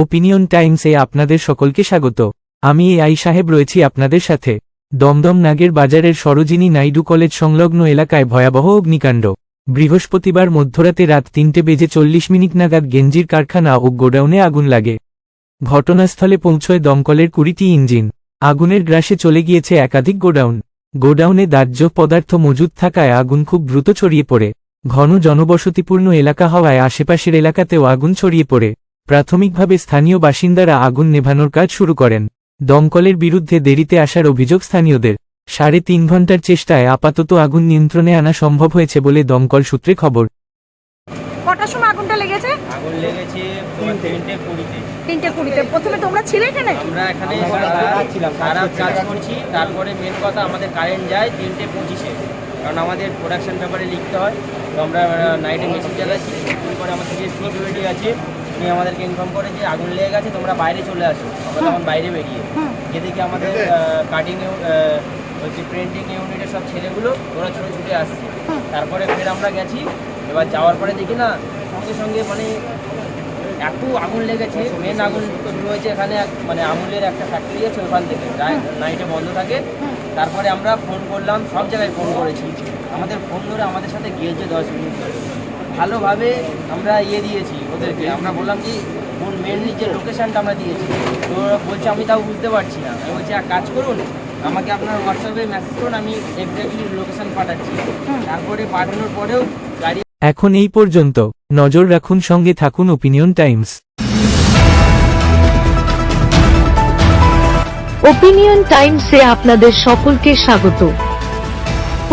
Opinion টাইমসে আপনাদের সকলকে স্বাগত। আমি এ আই সাহেব রয়েছি আপনাদের সাথে। দমদম নাগের বাজারের সরোজিনী নাইডু কলেজ সংলগ্ন এলাকায় ভয়াবহ অগ্নিকাণ্ড। বৃহস্পতিবার মধ্যরাতে রাত তিনটে বেজে চল্লিশ মিনিট নাগাদ গেঞ্জির কারখানা ও গোডাউনে আগুন লাগে। ঘটনাস্থলে পৌঁছয় দমকলের কুড়িটি ইঞ্জিন। আগুনের গ্রাসে চলে গিয়েছে একাধিক গোডাউন। গোডাউনে দাহ্য পদার্থ মজুদ থাকায় আগুন খুব দ্রুত ছড়িয়ে পড়ে। ঘন জনবসতিপূর্ণ এলাকা হওয়ায় আশেপাশের এলাকাতেও আগুন ছড়িয়ে পড়ে। প্রাথমিকভাবে স্থানীয় বাসিন্দারা আগুন নেভানোর কাজ শুরু করেন। দমকলের বিরুদ্ধে দেরিতে আসার অভিযোগ স্থানীয়দের। সাড়ে তিন ঘণ্টার চেষ্টায় আপাতত আগুন নিয়ন্ত্রণে আনা সম্ভব হয়েছে বলে দমকল সূত্রে খবর। কটার সময় আগুনটা লেগেছে? আগুন লেগেছে তিনটে কুড়িতে। তিনটে কুড়িতে। প্রথমে তোমরা ছিলে এখানে? আমরা এখানে সারা কাজ করছি। তারপরে মেন কথা আমাদের কারেন্ট যায় তিনটে পঁচিশে। কারণ আমাদের প্রোডাকশন ব্যাপারে লিখতে হয়। তো আমরা নাইটে মেশিন চালাচ্ছি তারপরে আমাদের যে সিকিউরিটি আছে উনি আমাদেরকে ইনফর্ম করে যে আগুন লেগে গেছে তোমরা বাইরে চলে আসো। আমরা তখন বাইরে বেরিয়ে। যেদিকে আমাদের কাটিং হচ্ছে প্রিন্টিং ইউনিটের সব ছেলেগুলো ওরা ছুটে ছুটে আসছে। তারপরে ফের আমরা গেছি। এবার যাওয়ার পরে দেখি না সঙ্গে সঙ্গে মানে এত আগুন লেগেছে। মেন আগুন তো রয়েছে এখানে এক- মানে আমুলের একটা ফ্যাক্টরি আছে ওখান থেকে। নাইটে বন্ধ থাকে। তারপরে আমরা ফোন করলাম সব জায়গায় ফোন করেছি। আমাদের ফোন ধরে আমাদের সাথে গিয়েছে দশ মিনিট ধরে। ভালোভাবে আমরা ইয়ে দিয়েছি ওদেরকে। আমরা বললাম যে কোন মেনলি যে লোকেশানটা আমরা দিয়েছি তো ওরা বলছে আমি তাও বুঝতে পারছি না। আমি বলছি এক কাজ করুন আমাকে আপনার হোয়াটসঅ্যাপে মেসেজ করুন আমি এক্স্যাক্টলি লোকেশান পাঠাচ্ছি। তারপরে পাঠানোর পরেও গাড়ি এখন এই পর্যন্ত। নজর রাখুন সঙ্গে থাকুন ওপিনিয়ন টাইমস ওপিনিয়ন টাইমসে আপনাদের সকলকে স্বাগত।